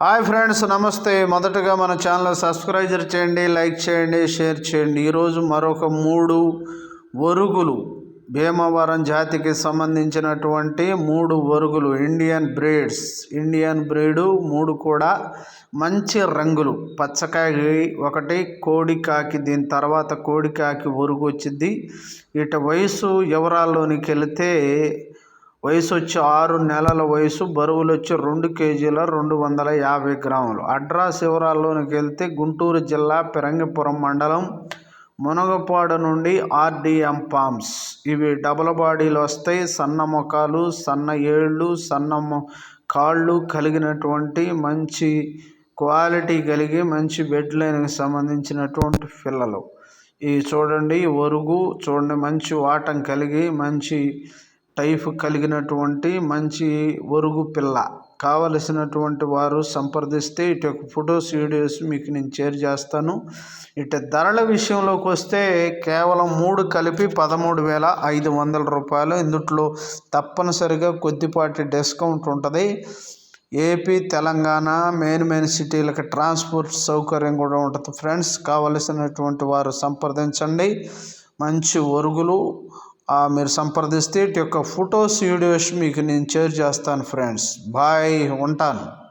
Hi friends నమస్తే. మొదటగా మన ఛానల్ సబ్స్క్రైజర్ చేయండి లైక్ చేయండి షేర్ చేయండి. ఈరోజు మరొక మూడు ఒరుగులు భీమవరం జాతికి సంబంధించినటువంటి మూడు ఒరుగులు ఇండియన్ బ్రీడ్స్. ఇండియన్ బ్రీడు మూడు కూడా మంచి రంగులు. పచ్చకాకి ఒకటి కోడికాకి దీని తర్వాత కోడికాకి ఒరుగు వచ్చింది. ఇట వయసు వివరాల్లోనికి వెళితే వయసు ఆరు నెలల వయసు బరువులొచ్చి రెండు కేజీల రెండు వందల యాభై గ్రాములు. అడ్రస్ వివరాల్లోనికి వెళ్తే గుంటూరు జిల్లా పిరంగిపురం మండలం మునగపాడు నుండి ఆర్డిఎం పామ్స్. ఇవి డబల్ బాడీలు వస్తాయి. సన్న మొఖాలు సన్న ఏళ్ళు సన్న మొ- కాళ్ళు కలిగినటువంటి మంచి క్వాలిటీ కలిగి మంచి బెడ్ లైన్కి సంబంధించినటువంటి పిల్లలు. ఇవి చూడండి ఒరుగు చూడండి మంచి వాటం కలిగి మంచి టైఫ్ కలిగినటువంటి మంచి ఒరుగు పిల్ల. కావలసినటువంటి వారు సంప్రదిస్తే ఇటు యొక్క ఫొటోస్ వీడియోస్ మీకు నేను షేర్ చేస్తాను. ఇటు ధరల విషయంలోకి వస్తే కేవలం మూడు కలిపి పదమూడు వేల ఐదు వందల రూపాయలు. ఇందుట్లో తప్పనిసరిగా కొద్దిపాటి డిస్కౌంట్ ఉంటుంది. ఏపీ తెలంగాణ మెయిన్ మెయిన్ సిటీలకు ట్రాన్స్పోర్ట్ సౌకర్యం కూడా ఉంటుంది. ఫ్రెండ్స్ కావలసినటువంటి వారు సంప్రదించండి. మంచి ఒరుగులు మీరు సంప్రదిస్తే ఇటు యొక్క ఫొటోస్ వీడియోస్ మీకు నేను షేర్ చేస్తాను ఫ్రెండ్స్. బాయ్ ఉంటాను.